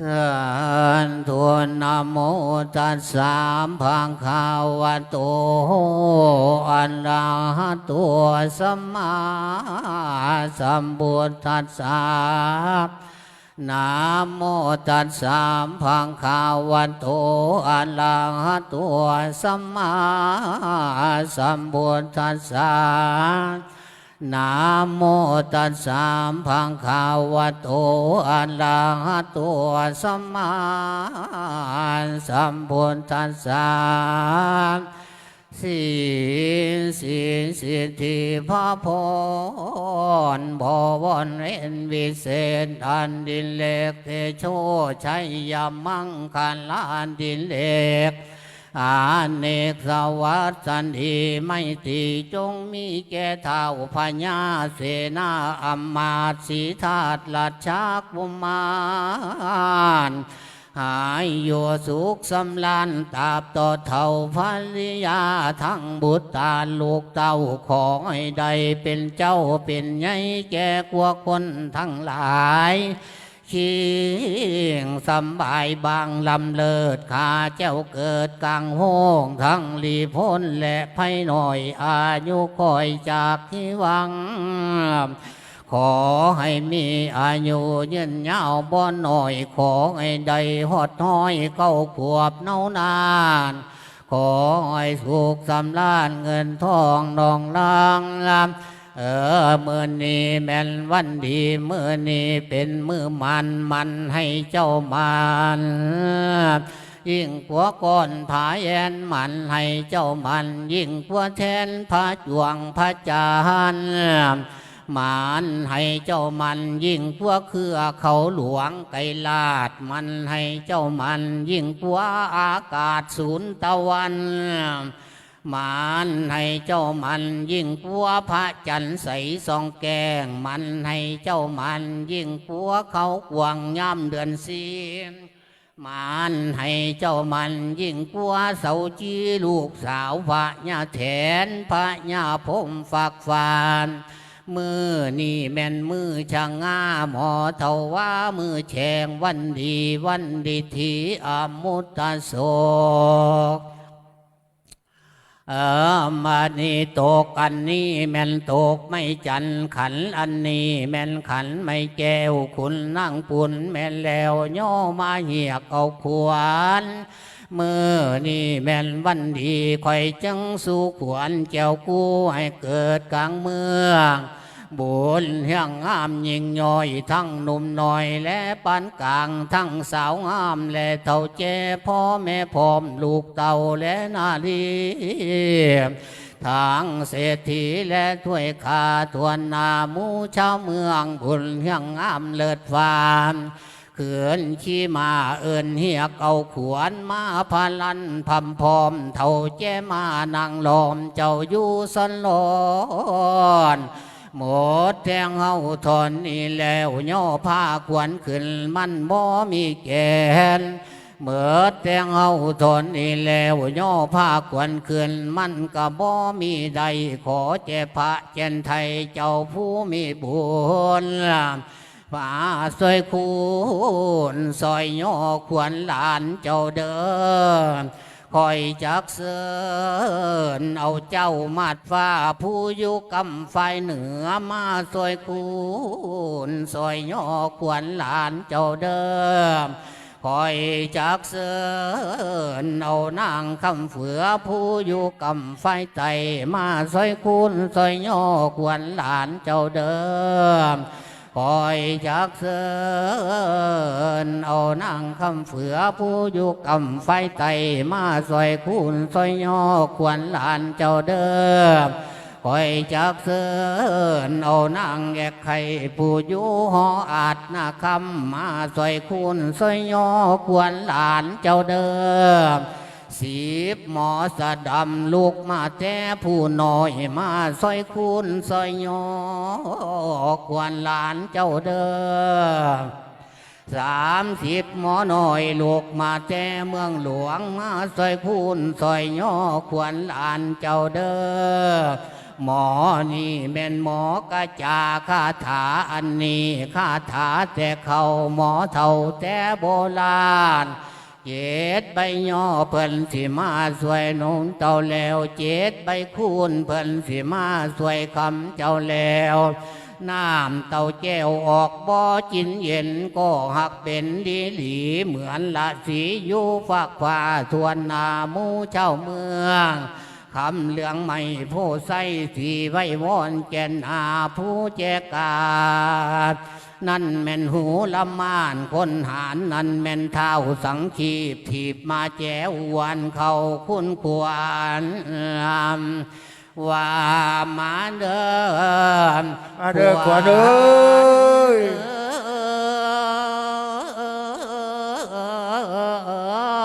สานทวนนโมตัสสะพังคาวะโตอะระหะโตสัมมาสัมพุทธัสสะนะโมตัสสะพังคาวะโตอะระหะโตสัมมาสัมพุทธัสสะ นะโมตัสสะพังคาวะโตอะระหะโตสัมมาสัมพุทธัสสะสีสีสิทธิพระพรบวรเอ็นวิเศษอันดินเล็กเทโชชัยยมังคันลานดินเล็ก อาเนกสวัสสันทีไม่ตีจงมีแก่เท่าพญาเสนาอำมาตสีธาตุลัดชักบุมานหายโยสุขสำลานตาบต่อเท่าภริยาทั้งบุตรตาลูกเต้าขอให้ได้เป็นเจ้าเป็นใหญ่แก่กว่าคนทั้งหลาย ชิงสำบายบางลำเลิศข้าเจ้าเกิดกลางห้องทั้งลีพ้นและไพ่หน่อยอายุคอยจากที่วัง ขอให้มีอายุยืนยาวบ่หน่อยขอให้ได้หอดห้อยเข้าขวบเน่านานขอให้สุขสำราญเงินทองนองลางลำ เออมื่อนี้แม่นวันดีมื่อนี้เป็นมือมันมันให้เจ้ามันยิ่งกว่าก้อนผาแยนมันให้เจ้ามัน ยิ่งกว่าแทนพระจวงพระจานมันให้เจ้ามันยิ่งกว่าเครือเขาหลวงไกลาด มันให้เจ้ามัน ยิ่งกว่าอากาศศูนย์ตะวัน มันให้เจ้ามันยิ่งกลัวพระจันทร์ใสสองแกงมันให้เจ้ามันยิ่งกลัวเขากวางย่ำเดือนสีมันให้เจ้ามันยิ่งกลัวเสาจีลูกสาวพระญาแทนพระญาพมฝากฟานมือนี่แม่นมือช่างงาหมอเทาว่ามือแฉงวันดีวันดีทีอมุตตโส เออมานี่ตกอันนี้แม่นตกไม่จันขันอันนี้แม่นขันไม่แก้วคุณนั่งปุ่นแม่นแล้วย่อมาเหียกเอาขวานเมื่อนี่แม่นวันดีคอยจังสู่ขวานแก้วกู้ให้เกิดกลางเมือง บุญเฮียงงามยิ่งย่อย ทั้งหนุ่มหน้อย และปานกลาง ทั้งสาวงาม และเท่าเจพ่อแม่พร้อมลูกเต่าและนาลีทางเศรษฐีและถ้วยคาทวนนามูชาวเมืองบุญเฮียงงามเลิศฟานเขือนขี้มาเอินเฮียกเอาขวานมาพาลันพำพอม เท่าแจมานั่งลอมเจ้าอยู่สันลอน หมดแทงเฮาทนนี่แล้วย่อผ้าขวัญขึ้นมันบ่มีแกนเมื่อแทงเฮาทนนี่แล้วย่อผ้าขวัญขึ้นมันก็บ่มีใดขอแจพระเจนไทยเจ้าผู้มีบุญฝ่าซอยคูณซอยย่อขวัญหลานเจ้าเดิน คอยจักเสินเอาเจ้ามาดฟ้าผู้อยู่กำไฟเหนือมาซอยคูณซอยย่อควรหลานเจ้าเดิมคอยจักเสินเอานางคำเฟือผู้อยู่กำไฟไตมาซอยคูณซอยย่อควรหลานเจ้าเดิม คอยจักเสินเอานางคำเฟือผู้อยู่กำไฟไตมาซอยคูณซอยย่อควรหลานเจ้าเดิมคอยจักเสินเอานางแอกไข่ผู้อยู่หออาจนาคำมาซอยคูณซอยย่อควรหลานเจ้าเดิม สีบหมอสะดำลูกมาแท้ผู้น้อยมาซอยคูณซอยยอควรหลานเจ้าเด้อสามสิบหมอน้อยลูกมาแท้เมืองหลวงมาซอยคูณซอยยอควรหลานเจ้าเด้อหมอนี่แม่นหมอกระจาคาถาอันนี้คาถาแต่เขาหมอเท่าแต่โบราณ เจ็ดใบย่อเพิ่นสิมาสวยนุ่มเจ้าแล้วเจ็ดใบคูณเพิ่นสิมาสวยคำเจ้าแล้วน้ำเต้าแก้วออกบ่อจินเย็นก็หักเป็นดีหลีเหมือนละสีอยู่ฝากฟ้าทวนนามูเจ้าเมืองคำเหลืองไม่ผู้ใส่สีไว้วอนแก่นอาผู้แจกาด นั่นแม่นหูละมานคนหารนั่นแม่นเท้าสังขีบถีบมาแจววันเขาคุณควรว่ามาเดินมาเด้อขวัญเอ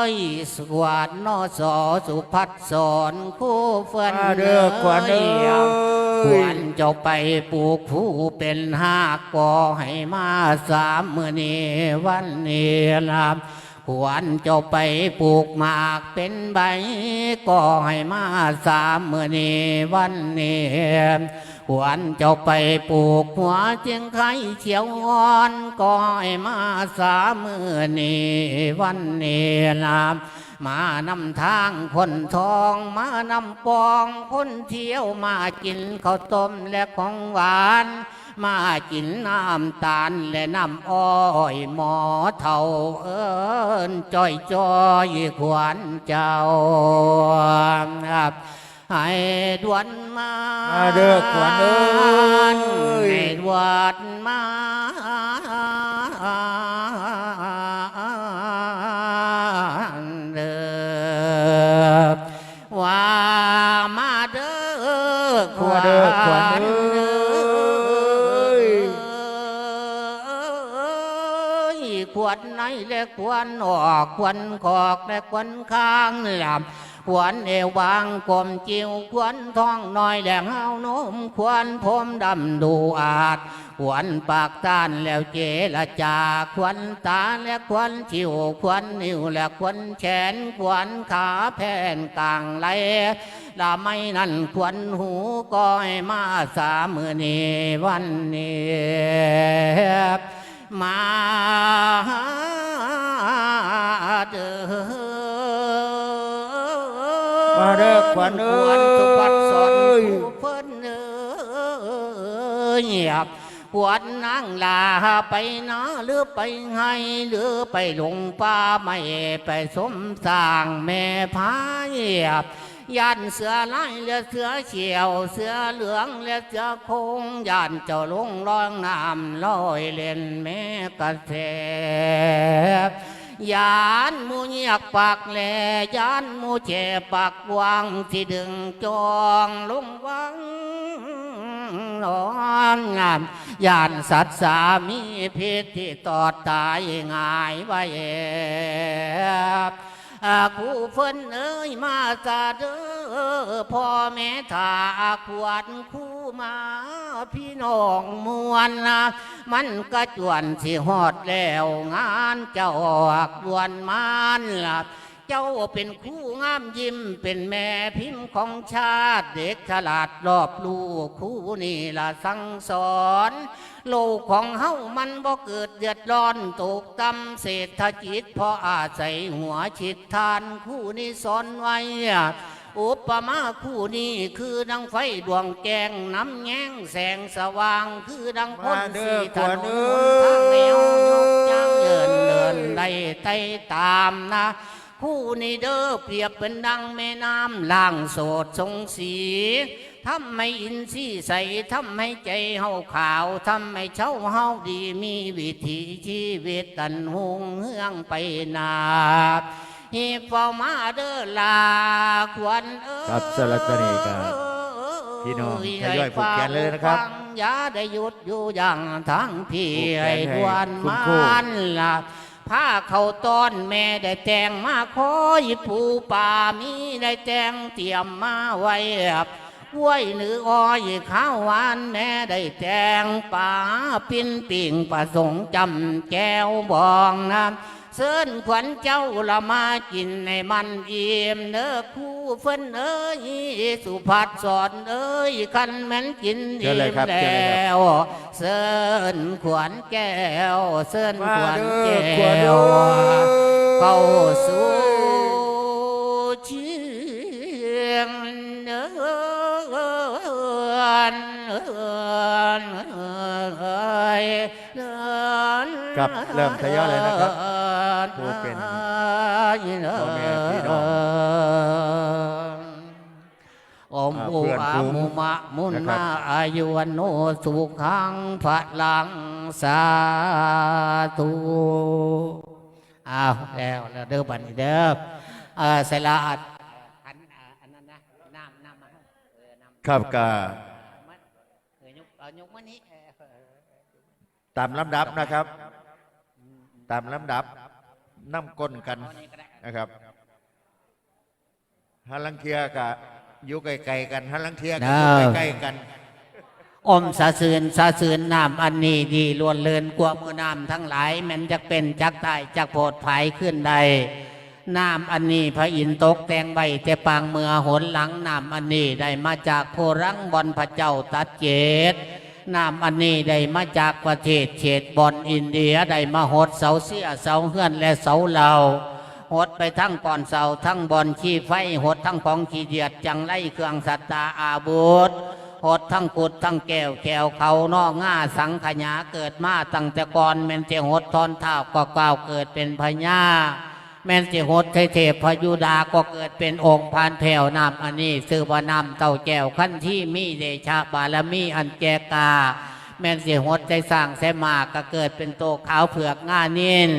้ยสวัสดนอสอสุพัฒสอนคู่เฟื่อนมาเด้อขวัญเอ้ย ควรเจ้าไปปลูกผู้เป็นห้ากก่อให้มาสามมื่อนี้วันนี้ลาควรเจ้าไปปลูกหมากเป็นใบก่อให้มาสามมื่อนี้วันนี้ควรเจ้าไปปลูกหัวเจียงไข่เขียวอ่อนก่อให้มาสามมื่อนี้วันนี้ลามานำทางคนทอง มานำปองคนเที่ยวมากินข้าวต้มและของหวาน มากินน้ำตาลและน้ำอ้อยหมอเท่าเอิญจ้อยจ้อยขวัญเจ้าครับให้ดวนมามาเด้อขวัญเอ้ยให้ดวนมา และขวนออกขวนขอกและขวนข้างหลำขวนเอวบางกลมจิวขวนท้องน้อยแหลงเฮานมขวนผมดำดูอาจขวนปากตานแล้วเจรจาขวนตาและขวนจิวขวนนิ้วและขวนแขนขวนขาแผ่นกลางไหลลาไม่นั่นควรหูก้อยมาสามมือนี้วันนี้มา ปวดนั่งลาไปนะหรือไปให้หรือไปลงป่าไม่ไปสมสร้างแม่พายเงียบยันเสือลายและเสือเขียว เสือเหลืองและเสือคงยันเจ้าลงร้องน้ำลอยเล่นแม่กระแทบยานมูเงียกปากแหลยานมูเจ็บปากวางที่ดึงจองลงวัง นอนงามยานสัตว์สามีพิษที่ตอดตายง่ายไว้อากูเพิ่นเอ้ยมาซาเด้อพ่อแม่ทาขวดคู่มาพี่น้องมวลนะมันกระจวนสิฮอดแล้วงานเจ้าออกดวนมานล่ะ เจ้าเป็นคู่งามยิ้มเป็นแม่พิมพ์ของชาติ เด็กฉลาดรอบลูกคู่นี่ละสั่งสอน โลกของเฮามันบ่เกิดเดือดร้อนตกต่ำเศรษฐกิจเพราะอาศัยหัวชิดทานคู่นี้สอนไว้อุปมาคู่นี้คือดังไฟดวงแกงน้ำแง้งแสงสว่างคือดังพ้นสีถขวัญนนเอ้หนทางแนวยกย่างเยินเดินได้ไต่ตามนะ คู่นี้เด้อเปรียบเป็นดังแม่น้ำล่างโสดทรงสีทำให้อินทรีย์ใสทำให้ใจเฮาขาวทำให้เช้าเฮาดีมีวิถีชีวิตตันหงเฮืองไปนาฮีบเฝ้ามาเด้อลาควันเอ้ยครับสำหรับตัวนี้ก็พี่น้องทยอยผูกแขนเลยนะครับฟังอย่าได้หยุดอยู่อย่างทั้งพี่ผูกแขนให้ไอ้ควันคุณมาครูนล่ะ ผ้าเขาต้อนแม่ได้แต่งมาคอยปูป่ามีได้แต่งเตรียมมาไว้กล้วยหรืออ้อยข้าวหวานแม่ได้แจงป่าปิ้นปิ่งประสงค์จำแก้วบองน้ำ เสิญขวัญเจ้าละมากินในมันอิ่มเด้อคู่เฟินเอ้ยสุภัสสอนเอ้ยคันแม่นกินเชิญเลยครับแลเชิญเลยครับ้วเสิญขวัญแก้วเสิญมาขวัญเด้แก้อขวดเด้วอเข้าสู่เชียงเนิน ครับ เริ่มทยอยเลยนะครับผู้เป็นพ่อแม่พี่น้องอมอ่าอุเพื่อนอาฝูงมุมะมุนนะครับมาอายุวันโนสุขังพระลังสาธุอ้าวแล้วแล้วเด้อบัดนี้เด้อเออใส่ละอัดอันอ่าอันนั้นนะน้ำน้ำมาเออน้ำครับกามันเออยกเอายกมานี้เออเออตามลำดับนะครับ ตามลำดับน้ำก้นกันเอานี่ก็ได้นะครับฮันลังเทียกะอยู่ไกลๆกันฮันลังเทียกะเด้ออยู่ใกล้ๆกันอมสะเสือนสะเสือนน้ำอันนี้ดีล้วนเลินกว่ามือน้ำทั้งหลายแมันจะเป็นจักตายจักโพดภัยขึ้นใดน้ำอันนี้พระอินทร์ตกแต่งใบแต่ปางเมือหนหลังน้ำอันนี้ได้มาจากโพรังบอนพระเจ้าตัดเจต น้ำอันนี้ได้มาจากประเทศเฉดบอนอินเดียได้มาหดเสาเสียเสาเฮือนและเสาเหล่าหดไปทั้งก่อนเสาทั้งบอนขี้ไฟหดทั้งของขี้เดียดจังไรเครื่องสัตตาอาบุธหดทั้งกุดทั้งแก้วแก้วเขานอกง่าสังขยาเกิดมาตั้งแต่ก่อนแม่นเจหดทอนท้าก็กล่าวเกิดเป็นพญา แม่นเจหดไทเทพพยุดาก็เกิดเป็นองค์พานแผ่วนำอันนี้ซื้อว่านำเต่าแก้วขั้นที่มีเดชะบารมีอันแกกา แม่นสียหดใจสร้างแสมากก็เกิดเป็นโตขาวเผือกง่านิน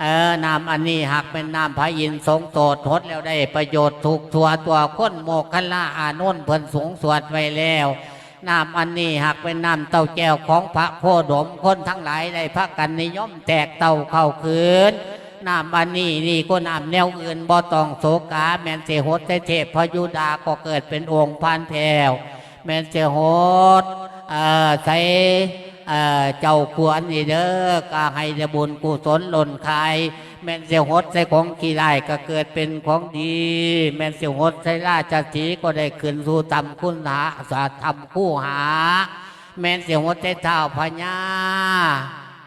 เออนามอันนี้หากเป็นนามพระอินทร์ทรงโตดทดแล้วได้ประโยชน์ถูกทัวตัวค้นโมกขันล่าอานุนเพิ่นสูงสวดไว้แล้วนามอันนี้หากเป็นนามเต้าแก้วของพระโพดมคนทั้งหลายได้พระกันนิยมแตกเต้าเข้าคืน นามอันนี้นี่ก็นามแนวอื่นบ่ต้องโศกาแมนเสหดเทพพยุดาก็เกิดเป็นองค์พานแผ่วแมนเสหดเอ่อใส่เอ่อเจ้าควรนี่เด้อก็ให้บุญกุศลหล่นใครแม่นเสียหดใส่ของกี่ไรก็เกิดเป็นของดี แม่นเสียหดใส่ราชสีก็ได้ขึ้นสู่ตำคุณหาสาธรรมคู่หา แม่นเสียหดใส่เท้าพญา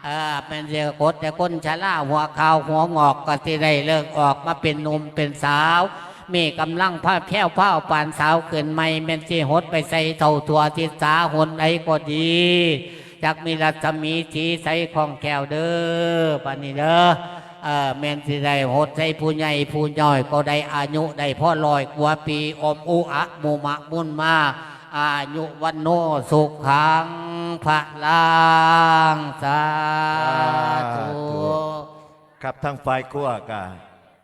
เออแม่นเสียหดแต่คนชราหัวขาวหัวงอกก็สิได้เลิกออกมาเป็นหนุ่มเป็นสาว มีกำลังผ้าแพ้วผ้าปานสาวเกินไม่แม่นเสียหดไปใส่เท่าตัวทิศาหนใดก็ดีจักมีรัศมีสีใสของแก้วเด้อปานนี้เด้อเออแม่นสิได้หดใส่ผู้ใหญ่ผู้ย่อยก็ได้อายุได้พ่อลอยกว่าปีอมอุอะมุมะมุนมาอายุวันโนสุขัง พระลางสาธุครับทั้งฝ่ายครัวกา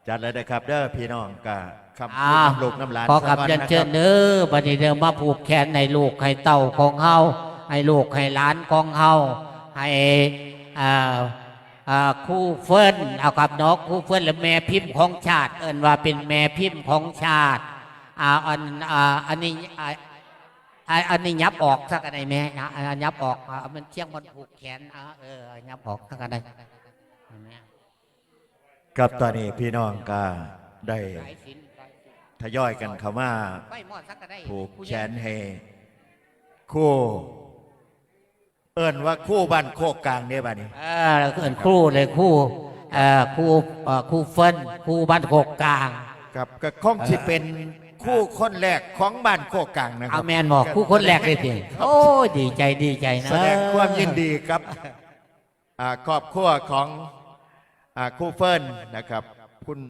จัดเลยนะครับเด้อพี่น้องกาคำพูอ่าดน้ำลูกน้ำหลานขอขับสักเชิวัญนะเชิคญรับเด้อบัดนี้เดิมมาผูกแขนในลูกให้เต่าของเฮาให้ลูกให้หลานของเฮาให้อ่าอ่าคู่เฟิร์นเอากับนกคู่เฟิร์นและแม่พิมพ์ของชาติ เอิ้นว่าเป็นแม่พิมพ์ของชาติอ่าอันอ่าอันนี้ อ่าอ่าอันนี้ยับออกสักอันไหนแม่อ่าอ่ายับออกอ่ามันเชี่ยงมันผูกแขนอ่าเออยับออกสักอันไหนเห็นไหมครับตอนนี้พี่น้องก็ได้สายสิญจน์สายสิญจน์ทยอยกันเข้ามาไฟหมอดสักอันไหนผูกผู้แขใหญ่นให้คู่เอิ้นว่าคู่บ้านโคกกลางเนี่ยบ้านี้เออเอินครู่เลยครู่เอ่อครู่เอ่อครู่เฟินครู่บ้านโคกกลาง ครับก็คงสิเป็น คู่คนแรกของบ้านโคกกลางนะคเอารับแมนบอกครู่คนแรกเลยทีโอ้ยดีใจดีใจนะแสดงความยินดีครับอ่าครอบครัวของอ่าคู่เฟิร์นนะครับ